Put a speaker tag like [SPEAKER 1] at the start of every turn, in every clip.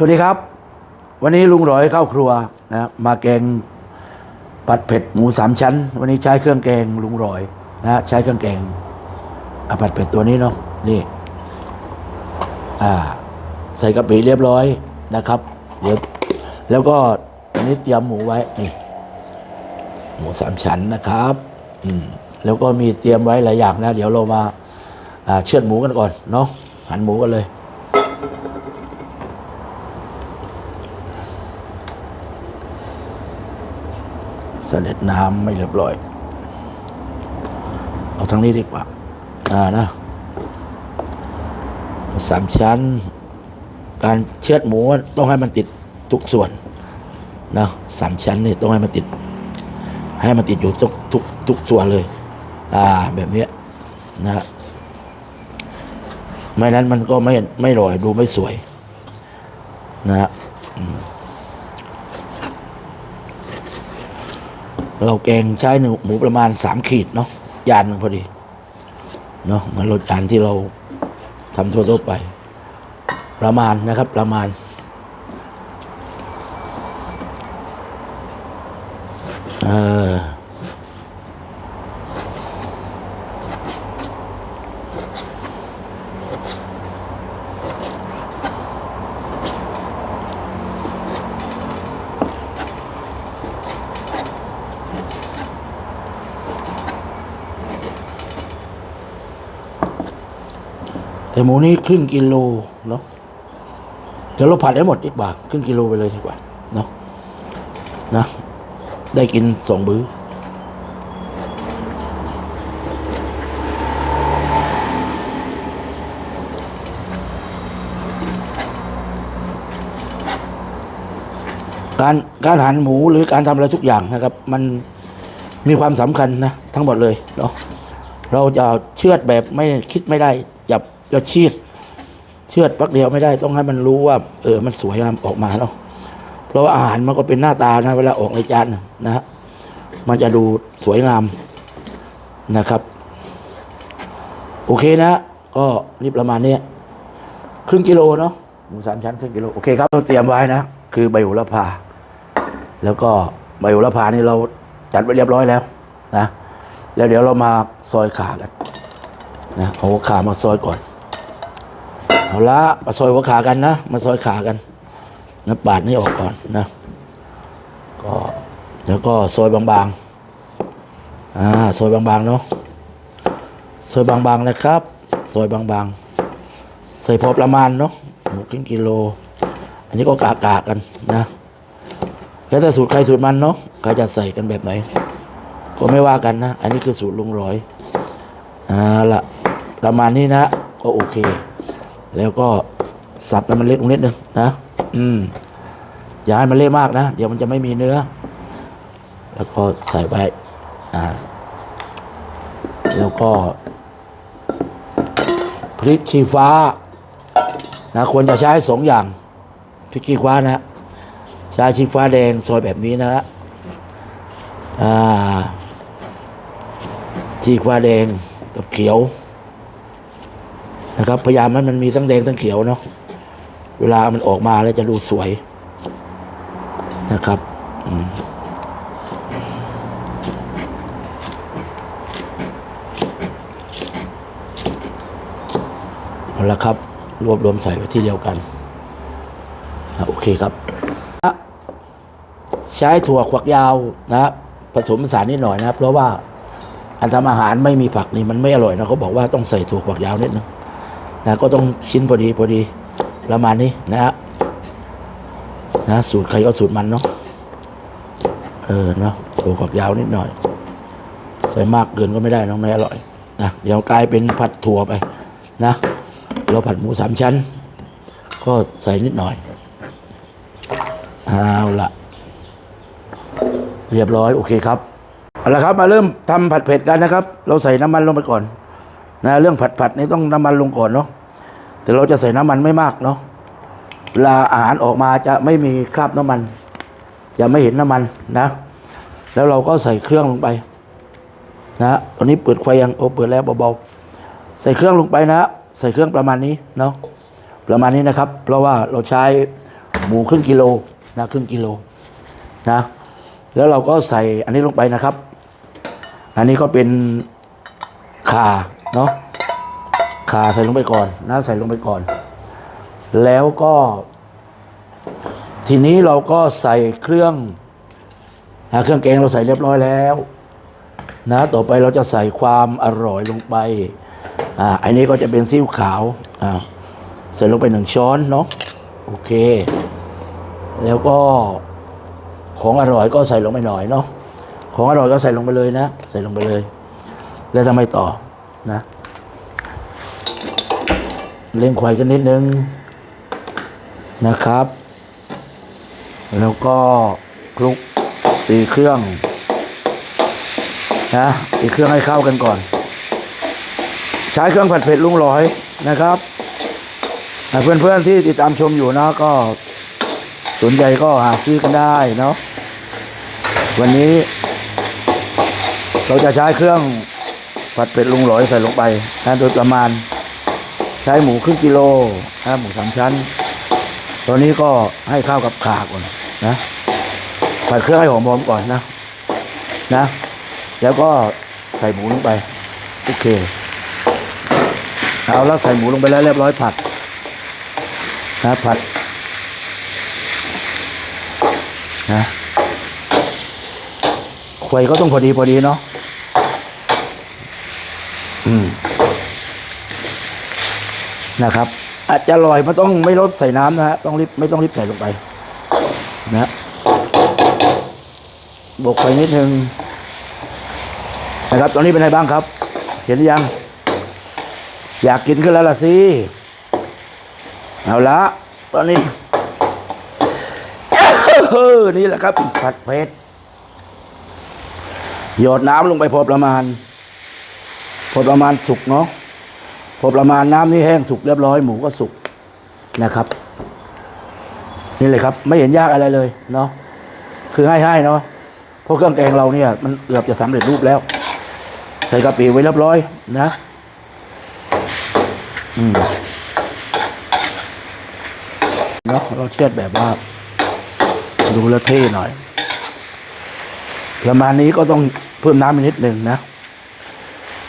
[SPEAKER 1] สวัสดีครับ วันนี้ลุงร้อยเข้าครัวนะมาแกงผัดเผ็ดหมูสามชั้น วันนี้ใช้เครื่องแกงลุงร้อยนะใช้เครื่องแกงอผัดเผ็ดตัวนี้เนาะนี่อ่าใส่กะปิเรียบร้อยนะครับเดี๋ยวแล้วก็อันนี้เตรียมหมูไว้นี่หมูสามชั้นนะครับอืมแล้วก็มีเตรียมไว้หลายอย่างนะ เดี๋ยวเรามาอ่าเชือดหมูกันก่อนเนาะหั่นหมูกันเลย เสด็จน้ำไม่เรียบร้อย เอาทางนี้ดีกว่า อ่านะสามชั้น การเชือดหมูต้องให้มันติดทุกส่วนนะสามชั้นนี่ต้องให้มันติด ให้มันติดอยู่ทุกทุกทุกส่วนเลย อ่า แบบนี้นะไม่นั้นมันก็ไม่ไม่รอยดูไม่สวยนะฮะ เราแกงใช้หนูหมูประมาณสามขีดเนาะยานนึงพอดีเนาะเหมือนรสจานที่เราทำทั่วๆไป ประมาณนะครับ ประมาณ แต่หมูนี้ครึ่งกิโลเนาะเดี๋ยวเราผัดให้หมดดีกว่าครึ่งกิโลไปเลยดีกว่าเนาะนะ ได้กินสองบื้อการการหั่นหมูหรือการทำอะไรทุกอย่างนะครับ มันมีความสำคัญนะ ทั้งหมดเลยเนาะเราจะเชือดแบบไม่คิดไม่ได้ จะชือดเชือดปักเดียวไม่ได้ต้องให้มันรู้ว่า เออ มันสวยงามออกมาเนาะเพราะว่าอาหารมันก็เป็นหน้าตานะเวลาออกในจานนะฮะมันจะดูสวยงามนะครับ โอเคนะ ก็นี่ประมาณเนี้ยครึ่งกิโลเนาะหมูสามชั้นครึ่งกิโลโอเคครับเราเตรียมไว้นะ คือใบโหระพา แล้วก็ใบโหระพานี่เราจัดไว้เรียบร้อยแล้วนะแล้วเดี๋ยวเรามาซอยขากันนะเอาขามาซอยก่อน เอาละมาซอยหัวขากันนะ มาซอยขากันนะปาดนี่ออกก่อนนะ ก็แล้วก็ซอยบางๆ อ่าซอยบางๆเนาะซอยบางๆนะครับซอยบางๆ ใส่พอประมาณเนาะหมูครึ่งกิโล อันนี้ก็กากๆกันนะ แล้วแต่สูตรใครสูตรมันเนาะใครจะใส่กันแบบไหน ก็ไม่ว่ากันนะ อันนี้คือสูตรลุงร้อยอ่าละประมาณนี้นะ ก็โอเค แล้วก็สับให้มันเล็กลงนิดนึงนะ อืม อย่าให้มันเละมากนะ เดี๋ยวมันจะไม่มีเนื้อ แล้วก็ใส่ไว้ อ่า แล้วก็พริกชี้ฟ้า นะควรจะใช้สองอย่างพริกขี้ฟ้านะใช้ชี้ฟ้าแดงซอยแบบนี้นะฮะอ่าชี้ฟ้าแดงกับเขียว นะครับพยายามให้มันมีทั้งแดงทั้งเขียวเนาะเวลามันออกมาแล้วจะดูสวยนะครับอเอาละครับ รวบรวมใส่ไว้ที่เดียวกันอะโอเคครับ ใช้ถั่วขวักยาวนะผสมผสานนิดหน่อยนะเพราะว่าอันทำอาหารไม่มีผักนี่มันไม่อร่อยนะเขาบอกว่าต้องใส่ถั่วขวักยาวนิดนึง นะก็ต้องชิ้นพอดีพอดีประมาณนี้นะฮะนะสูตรใครก็สูตรมันเนาะเออเนาะถั่วขวักยาวนิดหน่อย ใส่มากเกินก็ไม่ได้เน้องไม่อร่อยนะเดี๋ยวกลายเป็นผัดถั่วไปนะเราผัดหมูสามชั้น ก็ใส่นิดหน่อยเอาละเรียบร้อยโอเคครับเอาละครับมาเริ่มทำผัดเผ็ดกันนะครับ เราใส่น้ำมันลงไปก่อน นะเรื่องผัดผัดนี่ต้องน้ำมันลงก่อนเนาะแต่เราจะใส่น้ำมันไม่มากเนาะเวลาอาหารออกมาจะไม่มีคราบน้ำมัน จะไม่เห็นน้ำมันนะ แล้วเราก็ใส่เครื่องลงไปนะตอนนี้เปิดไฟยังโอ้เปิดแล้วเบาๆใส่เครื่องลงไปนะ ใส่เครื่องประมาณนี้เนาะประมาณนี้นะครับ เพราะว่าเราใช้หมูครึ่งกิโลนะครึ่งกิโลนะแล้วเราก็ใส่อันนี้ลงไปนะครับ อันนี้ก็เป็นข่า เนาะขาใส่ลงไปก่อนนะใส่ลงไปก่อน แล้วก็ ทีนี้เราก็ใส่เครื่องนะเครื่องแกงเราใส่เรียบร้อยแล้วนะต่อไปเราจะใส่ความอร่อยลงไปอ่าอันนี้ก็จะเป็นซีอิ๊วขาวอ่าใส่ลงไปหนึ่งช้อนเนาะโอเค แล้วก็ของอร่อยก็ใส่ลงไปหน่อยเนาะของอร่อยก็ใส่ลงไปเลยนะ ใส่ลงไปเลย แล้วทำไมต่อ นะเล่งควายกันนิดนึงนะครับ แล้วก็คลุกตีเครื่องนะตีเครื่องให้เข้ากันก่อน ใช้เครื่องผัดเผ็ดลุงลอยนะครับเพื่อนเพื่อนๆที่ติดตามชมอยู่นะก็สนใจก็หาซื้อกันได้เนาะวันนี้เราจะใช้เครื่อง ผัดเผ็ดลุงหลอยใส่ลงไปนะโดยประมาณ ใช้หมูครึ่งกิโลนะหมูสามชั้นตัวนี้ก็ให้ข้าวกับขาก่อนนะผัดเครื่องให้หอมๆก่อนนะนะ แล้วก็ใส่หมูลงไป โอเค เอาแล้วใส่หมูลงไปแล้วเรียบร้อยผัดนะผัดนะควยก็ต้องพอดีพอดีเนาะ นะครับ อาจจะลอยมันต้องไม่ลดใส่น้ำนะฮะต้องรีบไม่ต้องรีบใส่ลงไป นะบวกไปนิดนึงนะครับ ตอนนี้เป็นไงบ้างครับ เห็นยัง อยากกินขึ้นแล้วล่ะสิเอาละตอนนี้นี่แหละครับผัดเผ็ดหยดน้ำลงไปพอประมาณ อประมาณสุกเนาะพอประมาณน้ำนี่แห้งสุกเรียบร้อยหมูก็สุกนะครับ นี่เลยครับ ไม่เห็นยากอะไรเลยเนาะคือให้ๆเนาะเพราะเครื่องแกงเราเนี่ย มันเกือบจะสำเร็จรูปแล้ว ใส่กะปิไว้เรียบร้อยนะอืมเนาะเราเชือดแบบว่าดูแลวเท่หน่อยประมาณนี้ก็ต้องเพิ่มน้ำนิดนึงนะ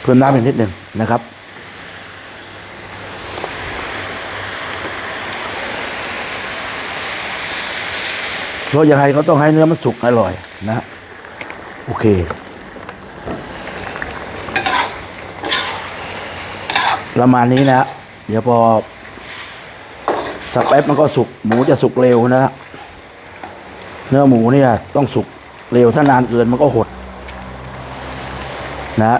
[SPEAKER 1] เพิ่มน้ำอีกนิดหนึ่งนะครับเพราะยังไงก็ต้องให้เนื้อมันสุกอร่อยนะ โอเค ประมาณนี้นะ เดี๋ยวพอสักแป๊บมันก็สุก หมูจะสุกเร็วนะเนื้อหมูเนี่ยต้องสุกเร็วถ้านานเกินมันก็หด นะ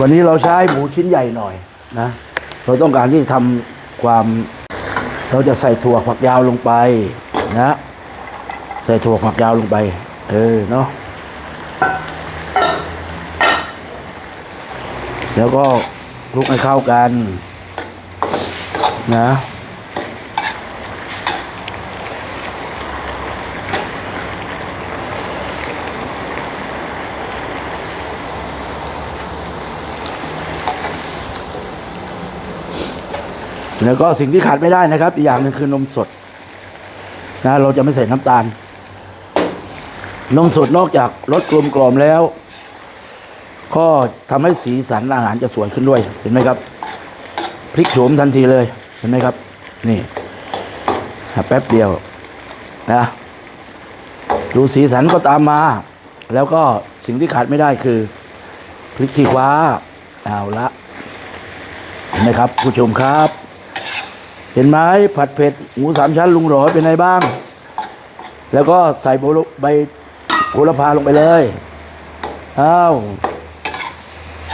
[SPEAKER 1] วันนี้เราใช้หมูชิ้นใหญ่หน่อยนะ เราต้องการที่จะทำความ เราจะใส่ถั่วฝักยาวลงไปนะ ใส่ถั่วฝักยาวลงไป เออเนาะแล้วก็คลุกให้เข้ากันนะ แล้วก็สิ่งที่ขาดไม่ได้นะครับ อีกอย่างหนึ่งคือนมสดนะเราจะไม่ใส่น้ำตาล นมสดนอกจากรสกลมกล่อมแล้ว ก็ทำให้สีสันอาหารจะสวยขึ้นด้วยเห็นไหมครับพลิกโฉมทันทีเลยเห็นไหมครับ นี่แป๊บเดียวนะดูสีสันก็ตามมา แล้วก็สิ่งที่ขาดไม่ได้คือพริกขี้ฟ้าเอาละเห็นไหมครับ ผู้ชมครับ เห็นไหมผัดเผ็ดหมูสามชั้นลุงหรอยเป็นไงบ้าง แล้วก็ใส่ใบโหระพาลงไปเลยอ้าว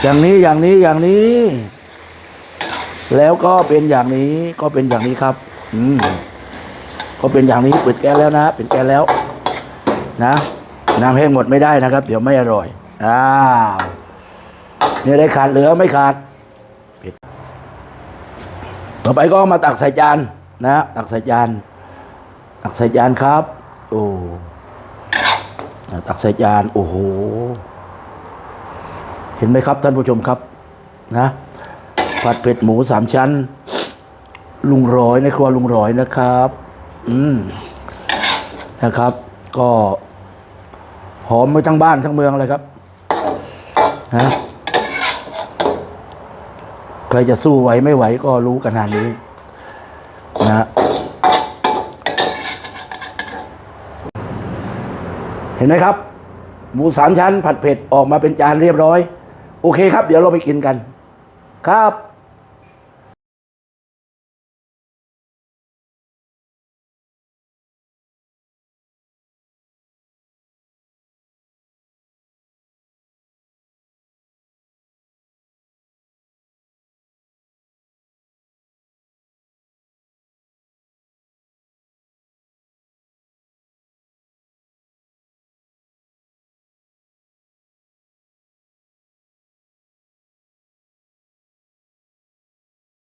[SPEAKER 1] อย่างนี้อย่างนี้อย่างนี้ แล้วก็เป็นอย่างนี้ก็เป็นอย่างนี้ครับ อืมก็เป็นอย่างนี้เปิดแก๊สแล้วนะเป็นแก๊สแล้ว นะน้ำแห้งหมดไม่ได้นะครับ เดี๋ยวไม่อร่อยอ้าวเนี่ยได้ขาดเหลือไม่ขาด ต่อไปก็มาตักใส่จานนะตักใส่จานตักใส่จานครับ โอ้ตักใส่จานโอ้โห เห็นไหมครับท่านผู้ชมครับนะ ผัดเผ็ดหมูสามชั้น ลุงร้อยในครัวลุงร้อยนะครับ อืมนะครับ ก็หอมไปทั้งบ้านทั้งเมืองเลยครับนะ ครจะสู้ไหวไม่ไหวก็รู้กันนานนี้นะเห็นไหมครับ หมูสามชั้นผัดเผ็ดออกมาเป็นจานเรียบร้อย โอเคครับ เดี๋ยวเราไปกินกัน ครับ